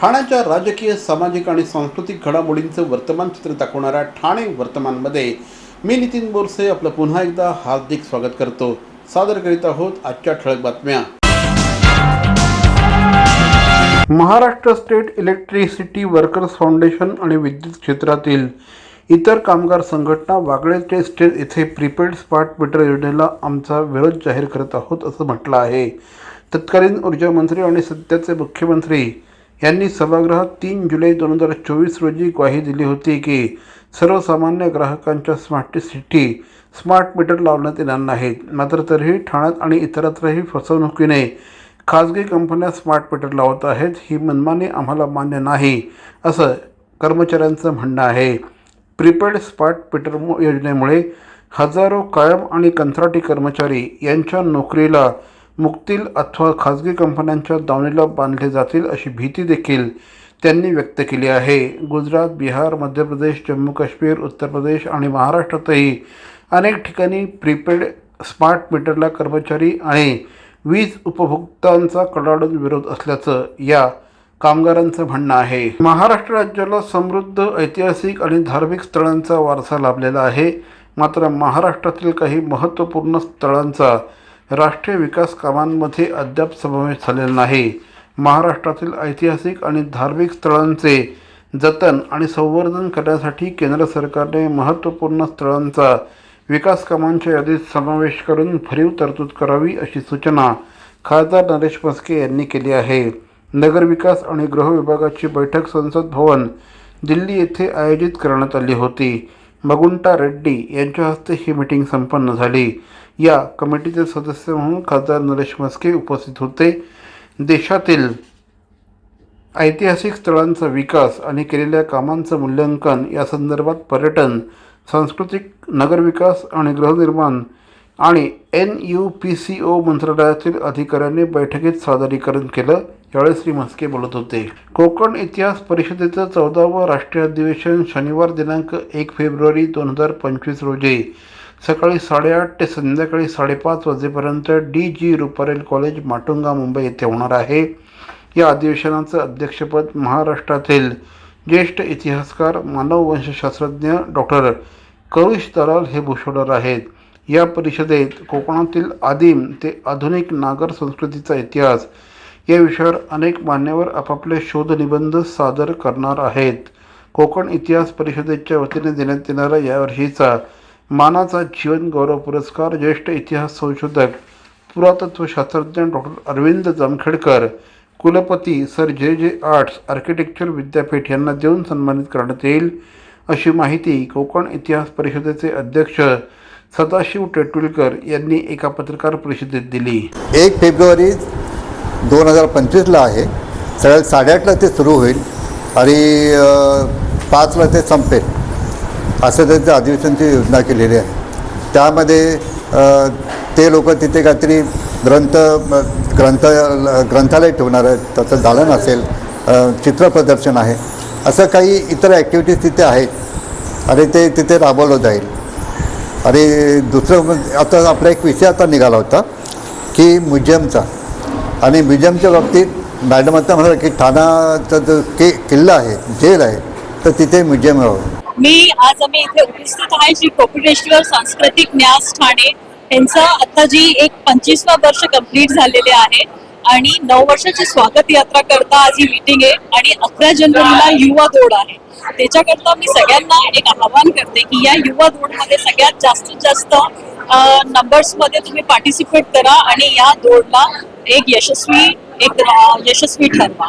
ठाण्याच्या राजकीय सामाजिक आणि सांस्कृतिक घडामोडींचं वर्तमान चित्र दाखवणाऱ्या ठाणे वर्तमानमध्ये मी नितीन बोरसे आपलं पुन्हा एकदा हार्दिक स्वागत करतो. सादर करीत आहोत आजच्या ठळक बातम्या. Maharashtra state electricity workers foundation आणि विद्युत क्षेत्रातील इतर कामगार संघटना वागळेचे स्टेट येथे प्रीपेड स्मार्ट मीटर योजनेला आमचा विरोध जाहीर करत आहोत असं म्हटलं आहे. तत्कालीन ऊर्जा मंत्री आणि सध्याचे मुख्यमंत्री यांनी सभागृहात तीन जुलै दोन हजार चोवीस रोजी ग्वाही दिली होती की सर्वसामान्य ग्राहकांच्या स्मार्टसिटी स्मार्ट मीटर लावण्यात येणार नाहीत. मात्र तरीही ठाण्यात आणि इतरत्रही फसवणुकीने खाजगी कंपन्या स्मार्ट मीटर लावत आहेत ही मनमानी आम्हाला मान्य नाही असं कर्मचाऱ्यांचं म्हणणं आहे. प्रीपेड स्मार्ट मीटर योजनेमुळे हजारो कायम आणि कंत्राटी कर्मचारी यांच्या नोकरीला मुक्तील अथवा खाजगी कंपन्यांच्या दावणीला बांधले जातील अशी भीती देखील त्यांनी व्यक्त केली आहे. गुजरात बिहार मध्य प्रदेश जम्मू काश्मीर उत्तर प्रदेश आणि महाराष्ट्रातही अनेक ठिकाणी प्रीपेड स्मार्ट मीटरला कर्मचारी आणि वीज उपभोक्त्यांचा कडाडून विरोध असल्याचं या कामगारांचं म्हणणं आहे. महाराष्ट्र राज्याला समृद्ध ऐतिहासिक आणि धार्मिक स्थळांचा वारसा लाभलेला आहे. मात्र महाराष्ट्रातील काही महत्त्वपूर्ण स्थळांचा राष्ट्रीय विकास कामांमध्ये अद्याप समावेश झालेला नाही. महाराष्ट्रातील ऐतिहासिक आणि धार्मिक स्थळांचे जतन आणि संवर्धन करण्यासाठी केंद्र सरकारने महत्त्वपूर्ण स्थळांचा विकास कामांच्या यादीत समावेश करून भरीव तरतूद करावी अशी सूचना खासदार नरेश म्हस्के यांनी केली आहे. नगरविकास आणि गृह विभागाची बैठक संसद भवन दिल्ली येथे आयोजित करण्यात आली होती. मगुंटा रेड्डी यांच्या हस्ते ही मीटिंग संपन्न झाली. या कमिटीचे सदस्य म्हणून खासदार नरेश म्हस्के उपस्थित होते. देशातील ऐतिहासिक स्थळांचा विकास आणि केलेल्या कामांचं मूल्यांकन या संदर्भात पर्यटन सांस्कृतिक नगरविकास आणि गृहनिर्माण आणि N U P C O मंत्रालयातील अधिकाऱ्यांनी बैठकीत सादरीकरण केलं. यावेळी श्री म्हस्के बोलत होते. कोकण इतिहास परिषदेचं चौदावं राष्ट्रीय अधिवेशन शनिवार दिनांक एक फेब्रुवारी दोन हजार पंचवीस रोजी सकाळी साडेआठ ते संध्याकाळी साडेपाच वाजेपर्यंत D G Ruparel college Matunga Mumbai येथे होणार आहे. या अधिवेशनाचं अध्यक्षपद महाराष्ट्रातील ज्येष्ठ इतिहासकार मानववंशशास्त्रज्ञ डॉक्टर करुष दलाल हे भूषवणार आहेत. या परिषदेत कोकणातील आदिम ते आधुनिक नागर संस्कृतीचा इतिहास या विषयावर अनेक मान्यवर आपापले शोधनिबंध सादर करणार आहेत. कोकण इतिहास परिषदेच्या वतीने देण्यात येणारा यावर्षीचा मानाचा जीवन गौरव पुरस्कार ज्येष्ठ इतिहास संशोधक पुरातत्वशास्त्रज्ञ डॉक्टर अरविंद जामखेडकर कुलपती सर जे जे आर्ट्स आर्किटेक्चर विद्यापीठ यांना देऊन सन्मानित करण्यात येईल अशी माहिती कोकण इतिहास परिषदेचे अध्यक्ष सदाशिव टेटुलकर यांनी एका पत्रकार परिषदेत दिली. एक फेब्रुवारी दोन हजार पंचवीसला आहे. सगळ्यात साडेआठला ते सुरू होईल आणि पाचला ते संपेल. असं त्यांचं अधिवेशनची योजना केलेली आहे. त्यामध्ये ते लोक तिथे काहीतरी ग्रंथ ग्रंथ ग्रंथालय ठेवणार आहेत. त्याचं दालन असेल चित्र प्रदर्शन आहे. असं काही इतर ॲक्टिव्हिटीज तिथे आहेत. आणि ते तिथे राबवलं जाईल. आणि दुसरं म्हणजे आता आपला एक विषय आता निघाला होता की म्युझियमचा. आणि म्युझियमच्या बाबतीत मॅडम आता म्हणाला की ठाण्याचा जो के किल्ला आहे जेल आहे तर तिथे म्युझियम हवं मी आज आम्ही इथे उपस्थित आहे श्री कोपिनेश्वर सांस्कृतिक न्यास ठाणे. यांचं आता जी एक पंचवीसवा वर्ष कंप्लीट झालेले आहे आणि नऊ वर्षाची स्वागत यात्रा करता आज ही मीटिंग आहे आणि अकरा जानेवारीला युवा दौड आहे. त्याच्याकरता मी सगळ्यांना एक आवाहन करते की या युवा दौडमध्ये सगळ्यात जास्तीत जास्त नंबर्समध्ये तुम्ही पार्टिसिपेट करा आणि या दौडला एक यशस्वी एक यशस्वी ठरवा.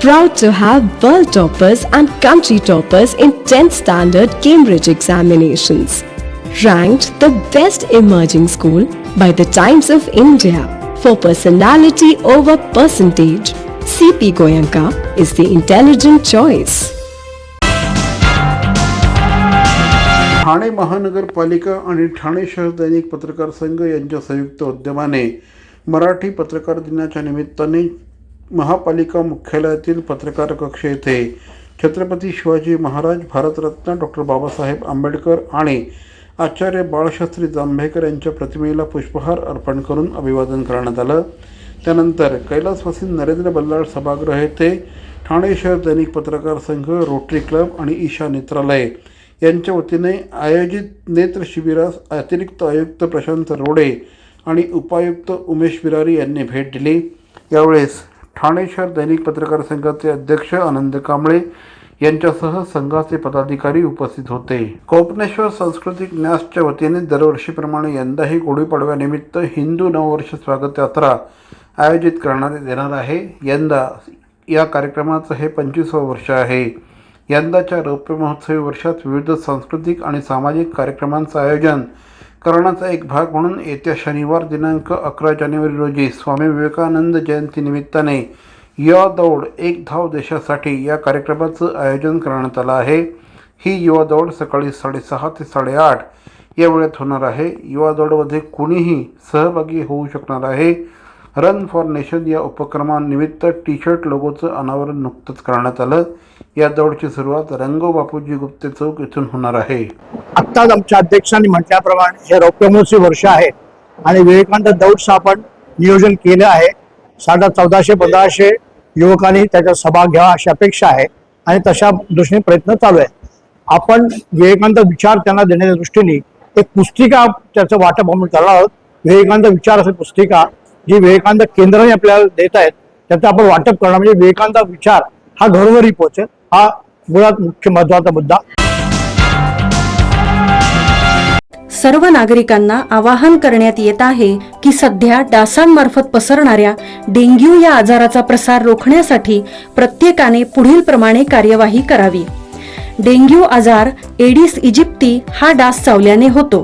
Proud to have world toppers and country toppers in 10th standard Cambridge examinations. Ranked the best emerging school by the Times of India. for personality over percentage. CP Goyanka is the intelligent choice. Thane महानगरपालिका आणि ठाणे शहर दैनिक पत्रकार संघ यांच्या संयुक्त उद्यमाने मराठी पत्रकार दिनाच्या निमित्ताने महापालिका मुख्यालयातील पत्रकार कक्ष येथे छत्रपती शिवाजी महाराज भारतरत्न डॉक्टर बाबासाहेब आंबेडकर आणि आचार्य बाळशास्त्री जांभेकर यांच्या प्रतिमेला पुष्पहार अर्पण करून अभिवादन करण्यात आलं. त्यानंतर कैलासवासी नरेंद्र बल्लाळ सभागृह येथे ठाणे शहर दैनिक पत्रकार संघ रोटरी क्लब आणि ईशा नेत्रालय यांच्या वतीने आयोजित नेत्र शिबिरास अतिरिक्त आयुक्त प्रशांत रोडे आणि उपायुक्त उमेश विरारी यांनी भेट दिली. यावेळेस ठाणे शहर दैनिक पत्रकार संघाचे अध्यक्ष आनंद कांबळे यांच्यासह संघाचे पदाधिकारी उपस्थित होते. कोपनेश्वर सांस्कृतिक न्यासच्या वतीने दरवर्षीप्रमाणे यंदाही गुढीपाडव्यानिमित्त हिंदू नववर्ष स्वागत यात्रा आयोजित करण्यात येणार आहे. यंदा या कार्यक्रमाचं हे पंचवीसवं वर्ष आहे. यंदाच्या रौप्य महोत्सवी वर्षात विविध सांस्कृतिक आणि सामाजिक कार्यक्रमांचं आयोजन करण्याचा एक भाग म्हणून येत्या शनिवार दिनांक अकरा जानेवारी रोजी स्वामी विवेकानंद जयंतीनिमित्ताने युवा दौड एक धाव देशासाठी या कार्यक्रमाचं आयोजन करण्यात आलं आहे. ही युवा दौड सकाळी साडेसहा ते साडेआठ या वेळेत होणार आहे. युवा दौडमध्ये कुणीही सहभागी होऊ शकणार आहे. रन फॉर नेशन या उपक्रमानिमित्त टी शर्ट लोगोचं अनावरण नुकतंच करण्यात आलं. या दौडची सुरुवात रंगो बापूजी गुप्ते चौक इथून होणार आहे. आत्ताच आमच्या अध्यक्षांनी म्हटल्याप्रमाणे हे रौप्यमहोत्सवी वर्ष आहे आणि विवेकानंद दौडचं आपण नियोजन केलं आहे. साधा चौदाशे पंधराशे युवकांनी त्याच्या सभा घ्यावा अशी अपेक्षा आहे आणि तशा दृष्टीने प्रयत्न चालू आहे आपण विवेकानंद विचार त्यांना देण्याच्या दृष्टीने एक पुस्तिका त्याचं वाटप आम्ही करणार आहोत. विवेकानंद विचार असेल पुस्तिका. जी विवेकानंद केंद्राने आपल्याला देत आहेत त्याचं आपण वाटप करणं म्हणजे विवेकानंद विचार हा घरोघरी पोहोचेल. हा मुळात मुख्य महत्त्वाचा मुद्दा. सर्व नागरिकांना आवाहन करण्यात येत आहे की सध्या डासांमार्फत पसरणाऱ्या डेंग्यू या आजाराचा प्रसार रोखण्यासाठी प्रत्येकाने पुढील प्रमाणे कार्यवाही करावी. डेंग्यू आजार एडिस इजिप्ती हा डास चावल्याने होतो.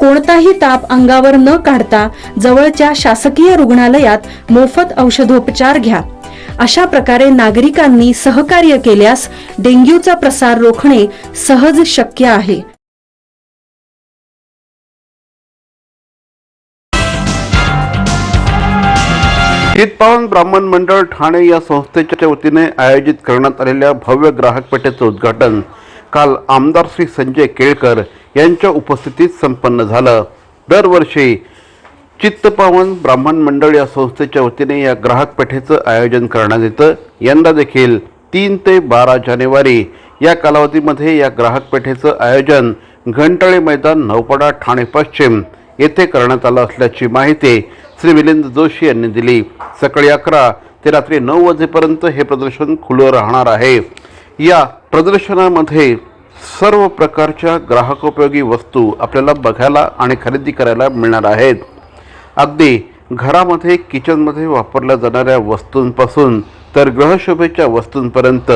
कोणताही ताप अंगावर न काढता जवळच्या शासकीय रुग्णालयात मोफत औषधोपचार घ्या. अशा प्रकारे नागरिकांनी सहकार्य केल्यास डेंग्यूचा प्रसार रोखणे सहज शक्य आहे. चितपावन ब्राह्मण मंडळ ठाणे या संस्थेच्या वतीने आयोजित करण्यात आलेल्या भव्य ग्राहक पेठेचं उद्घाटन काल आमदार श्री संजय केळकर यांच्या उपस्थितीत संपन्न झालं. दरवर्षी चित्तपावन ब्राह्मण मंडळ या संस्थेच्या वतीने या ग्राहक पेठेचं आयोजन करण्यात येतं. यंदा देखील तीन ते बारा जानेवारी या कालावधीमध्ये या ग्राहक पेठेचं आयोजन घंटाळे मैदान नौपाडा ठाणे पश्चिम येथे करण्यात आलं असल्याची माहिती श्री मिलिंद जोशी यांनी दिली. सकाळी अकरा ते रात्री नऊ वाजेपर्यंत हे प्रदर्शन खुलं राहणार आहे. या प्रदर्शनामध्ये सर्व प्रकारच्या ग्राहकोपयोगी वस्तू आपल्याला बघायला आणि खरेदी करायला मिळणार आहेत. अगदी घरामध्ये किचनमध्ये वापरल्या जाणाऱ्या वस्तूंपासून तर ग्रहशोभेच्या वस्तूंपर्यंत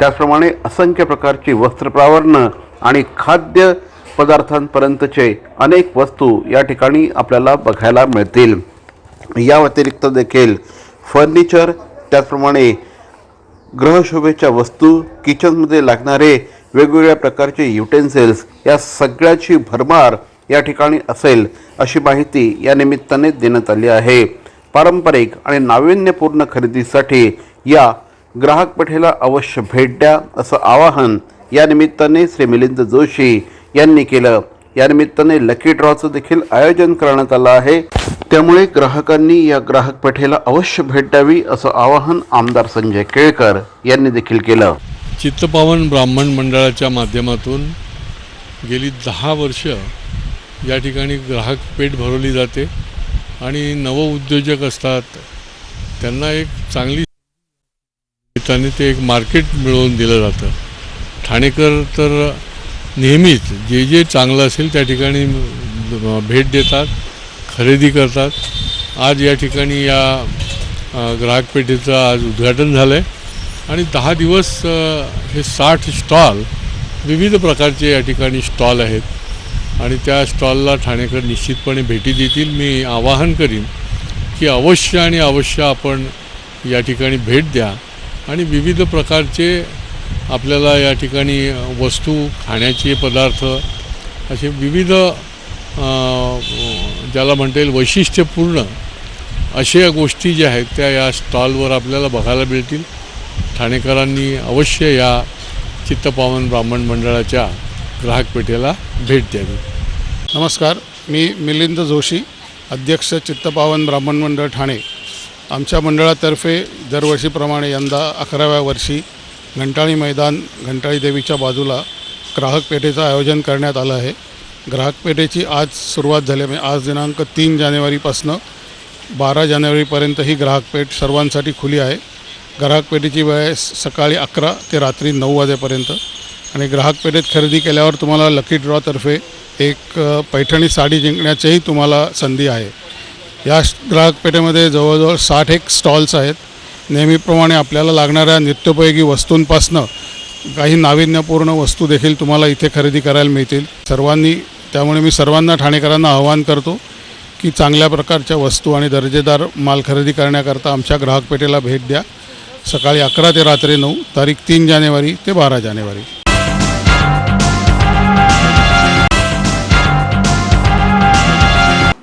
त्याचप्रमाणे असंख्य प्रकारची वस्त्रप्रावरणं आणि खाद्य पदार्थांपर्यंतचे अनेक वस्तू या ठिकाणी आपल्याला बघायला मिळतील. या व्यतिरिक्त देखील फर्निचर त्याचप्रमाणे ग्रहशोभेच्या वस्तू किचनमध्ये लागणारे वेगवेगळ्या प्रकारचे युटेन्सिल्स या सगळ्याची भरमार या ठिकाणी असेल अशी माहिती या निमित्ताने देण्यात आली आहे. पारंपरिक आणि नाविन्यपूर्ण खरेदीसाठी या ग्राहक पेठेला अवश्य भेट द्या असं आवाहन या निमित्ताने श्री मिलिंद जोशी यांनी केलं. या निमित्ताने लकी ड्रॉचं देखील आयोजन करण्यात आलं आहे. त्यामुळे ग्राहकांनी या ग्राहक पेठेला अवश्य भेट द्यावी असं आवाहन आमदार संजय केळकर यांनी देखील केलं. चित्तपावन ब्राह्मण मंडळाच्या माध्यमातून गेली दहा वर्ष या ठिकाणी ग्राहक पेठ भरवली जाते आणि नवउद्योजक असतात. त्यांना एक चांगली त्याने ते एक मार्केट मिळवून दिलं जातं. ठाणेकर तर नेहमीच जे जे चांगलं असेल त्या ठिकाणी भेट देतात खरेदी करतात. आज या ठिकाणी या ग्राहक पेठेचं आज उद्घाटन झालं आहे आणि दहा दिवस हे साठ स्टॉल विविध प्रकारचे या ठिकाणी स्टॉल आहेत. आणि त्या स्टॉलला ठाणेकर निश्चितपणे भेटी देतील. मी आवाहन करीन की अवश्य आणि अवश्य आपण या ठिकाणी भेट द्या. आणि विविध प्रकारचे आपल्याला या ठिकाणी वस्तू खाण्याचे पदार्थ असे विविध ज्याला म्हणता येईल वैशिष्ट्यपूर्ण अशा गोष्टी ज्या आहेत त्या या स्टॉलवर आपल्याला बघायला मिळतील. ठाणेकरांनी अवश्य या चित्तपावन ब्राह्मण मंडळाच्या ग्राहक पेठेला भेट द्यावी. नमस्कार मी मिलिंद जोशी अध्यक्ष चित्तपावन ब्राह्मण मंडळ ठाणे. आमच्या मंडळातर्फे दरवर्षीप्रमाणे यंदा अकराव्या वर्षी घंटाळी मैदान घंटाळी देवीच्या बाजूला ग्राहक पेठेचं आयोजन करण्यात आलं आहे. ग्राहक पेठेची आज सुरुवात झाली म्हणजे आज दिनांक तीन जानेवारीपासनं बारा जानेवारीपर्यंत ही ग्राहक पेठ सर्वांसाठी खुली आहे. ग्राहक पेठेची वेळ आहे सकाळी अकरा ते रात्री नऊ वाजेपर्यंत. आणि ग्राहक पेठेत खरेदी केल्यावर तुम्हाला लकी ड्रॉतर्फे एक पैठणी साडी जिंकण्याचीही तुम्हाला संधी आहे. या ग्राहकपेठेमध्ये ग्राहक पेठेमध्ये जवळजवळ साठ एक स्टॉल्स आहेत. नेहमीप्रमाणे आपल्याला लागणाऱ्या नित्योपयोगी वस्तूंपासनं काही नाविन्यपूर्ण वस्तू देखील तुम्हाला इथे खरेदी करायला मिळतील. सर्वांनी त्यामुळे मी सर्वांना ठाणेकरांना आवाहन करतो की चांगल्या प्रकारच्या वस्तू आणि दर्जेदार माल खरेदी करण्याकरता आमच्या ग्राहक पेठेला भेट द्या. सकाळी अकरा ते रात्री नऊ तारीख तीन जानेवारी ते बारा जानेवारी.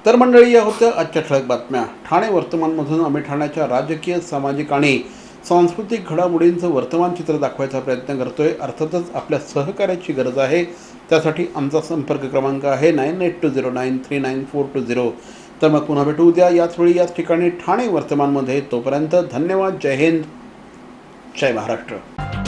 तर मंडळी या होत्या आजच्या ठळक बातम्या. ठाणे वर्तमानमधून आम्ही ठाण्याच्या राजकीय सामाजिक आणि सांस्कृतिक घडामोडींचं वर्तमान चित्र दाखवायचा प्रयत्न करतोय. अर्थातच आपल्या सहकार्याची गरज आहे. त्यासाठी आमचा संपर्क क्रमांक आहे nine eight two zero nine three nine four two zero. तर मग पुन्हा भेटू उद्या. याच वेळी याच ठिकाणी ठाणे वर्तमानमध्ये. तोपर्यंत धन्यवाद. जय हिंद. जय महाराष्ट्र.